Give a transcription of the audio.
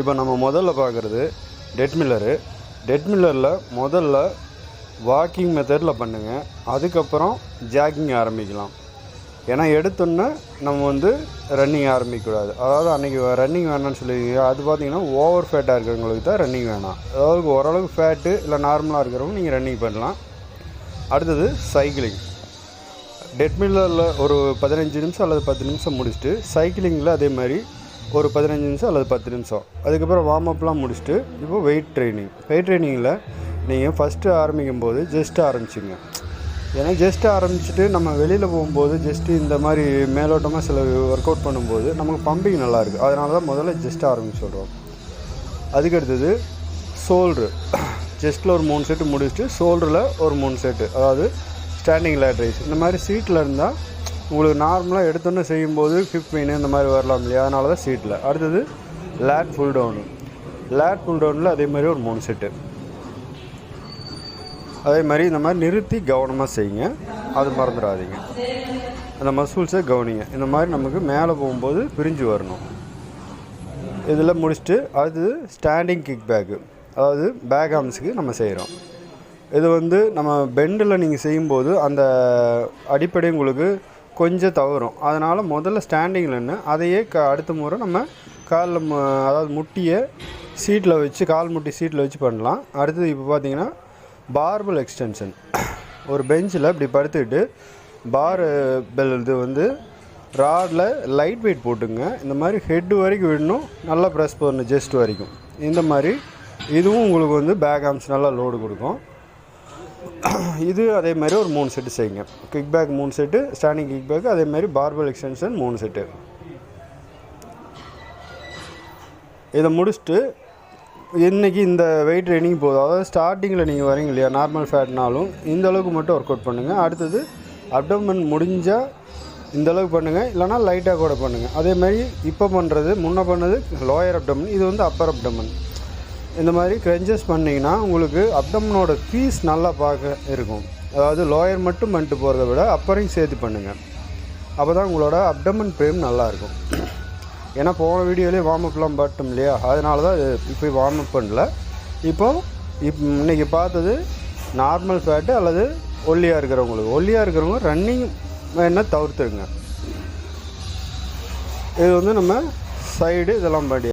இப்போ நம்ம முதல்ல பார்க்குறது டெட்மில்லரு டெட்மில்லரில் முதல்ல வாக்கிங் மெத்தடில் பண்ணுங்கள் அதுக்கப்புறம் ஜாக்கிங் ஆரம்பிக்கலாம். ஏன்னா எடுத்தோன்னே நம்ம வந்து ரன்னிங் ஆரம்பிக்கக்கூடாது. அதாவது அன்றைக்கி ரன்னிங் வேணாம்னு சொல்லுவீங்க அது பார்த்தீங்கன்னா ஓவர் ஃபேட்டாக இருக்கிறவங்களுக்கு தான் ரன்னிங் வேணாம். அதாவது ஓரளவுக்கு ஃபேட்டு இல்லை நார்மலாக இருக்கிறவங்க நீங்கள் ரன்னிங் பண்ணலாம். அடுத்தது சைக்கிளிங் டெட்மில்லரில் ஒரு பதினஞ்சு நிமிஷம் அல்லது பத்து நிமிஷம் முடிச்சுட்டு சைக்கிளிங்கில் அதே மாதிரி ஒரு பதினஞ்சு நிமிஷம் அல்லது பத்து நிமிஷம். அதுக்கப்புறம் வார்ம் அப்லாம் முடிச்சுட்டு இப்போ வெயிட் ட்ரைனிங் வெயிட் ட்ரைனிங்கில் நீங்கள் ஃபஸ்ட்டு ஆரம்பிக்கும் போது ஜஸ்ட்டு ஆரம்பிச்சிங்க. ஏன்னா ஜஸ்ட்டு ஆரம்பிச்சுட்டு நம்ம வெளியில் போகும்போது ஜஸ்ட்டு இந்த மாதிரி மேலோட்டமாக சில ஒர்க் அவுட் பண்ணும்போது நமக்கு பம்பிங் நல்லா இருக்குது அதனால தான் முதல்ல ஜஸ்ட்டு ஆரம்பிச்சு விடுறோம் அதுக்கடுத்தது சோல்ரு ஜஸ்ட்டில் ஒரு மூணு செட்டு முடிச்சுட்டு சோல்டரில் ஒரு மூணு செட்டு அதாவது ஸ்டாண்டிங் லேட் ரைஸ் இந்த மாதிரி சீட்டில் இருந்தால் உங்களுக்கு நார்மலாக எடுத்தோன்னே செய்யும்போது ஹிப் பெயின் இந்த மாதிரி வரலாம் இல்லையா? அதனால தான் சீட்டில் அடுத்தது lat pull down lat pull டவுனில் அதே மாதிரி ஒரு மூணு செட்டு அதே மாதிரி இந்த மாதிரி நிறுத்தி கவனமாக செய்யுங்க. அது மறந்துடாதீங்க. அந்த மசூல்ஸை கவனிங்க. இந்த மாதிரி நமக்கு மேலே போகும்போது பிரிஞ்சு வரணும். இதில் முடிச்சுட்டு அடுத்தது ஸ்டாண்டிங் கிக் பேக்கு அதாவது பேக் ஆர்ம்ஸுக்கு நம்ம செய்கிறோம் இது வந்து நம்ம பெண்டில் நீங்கள் செய்யும்போது அந்த அடிப்படை உங்களுக்கு கொஞ்சம் தவறும். அதனால் முதல்ல ஸ்டாண்டிங்கில் நின்று அதையே க அடுத்த முறை நம்ம காலில் மு அதாவது முட்டியை சீட்டில் வச்சு கால் முட்டி சீட்டில் வச்சு பண்ணலாம். அடுத்தது இப்போ பார்த்தீங்கன்னா பார்பல் எக்ஸ்டென்ஷன் ஒரு பெஞ்சில் இப்படி படுத்துக்கிட்டு பார் பெல் இது வந்து ராடில் லைட் வெயிட் போட்டுங்க. இந்த மாதிரி ஹெட் வரைக்கும் விடணும். நல்லா ப்ரெஸ் பண்ணணும் ஜெஸ்ட் வரைக்கும். இந்த மாதிரி இதுவும் உங்களுக்கு வந்து பேக் ஆம்ஸ் நல்லா லோடு கொடுக்கும். இது அதே மாதிரி ஒரு மூணு செட்டு செய்யுங்க. கிக் பேக் மூணு செட்டு ஸ்டாண்டிங் கிக் பேக் அதே மாதிரி பார்பல் எக்ஸ்டென்ஷன் மூணு செட்டு. இதை முடிச்சுட்டு இன்றைக்கி இந்த வெயிட் ட்ரைனிங் போதும். அதாவது ஸ்டார்டிங்கில் நீங்கள் வரீங்க இல்லையா நார்மல் ஃபேட்னாலும் இந்த அளவுக்கு மட்டும் ஒர்க் அவுட் பண்ணுங்கள் அடுத்தது அப்டமன் முடிஞ்சால் இந்த அளவுக்கு பண்ணுங்கள் இல்லைனா லைட்டாக கூட பண்ணுங்கள் அதே மாதிரி இப்போ பண்ணுறது முன்னே பண்ணது லோயர் அப்டமன் இது வந்து அப்பர் அப்டமன் இந்த மாதிரி க்ரெஞ்சஸ் பண்ணிங்கன்னா உங்களுக்கு அப்டமனோட பீஸ் நல்லா பார்க்க இருக்கும். அதாவது லோயர் மட்டும் பண்ணிட்டு போகிறத விட அப்பரையும் சேர்த்து பண்ணுங்கள் அப்போ தான் உங்களோட அப்டமன் ஃப்ரேம் நல்லாயிருக்கும் ஏன்னா போன வீடியோலேயே வார்ம் அப்லாம் பார்த்தோம் இல்லையா? அதனால தான் இப்போ வார்ம் அப் பண்ணல. இப்போ இப் இன்றைக்கி பார்த்தது நார்மல் ஃபேட்டு அல்லது ஒல்லியாக இருக்கிறவங்களுக்கு. ஒல்லியாக இருக்கிறவங்க ரன்னிங் வேணால் தவிர்த்துருங்க. இது வந்து நம்ம சைடு இதெல்லாம் பண்ணி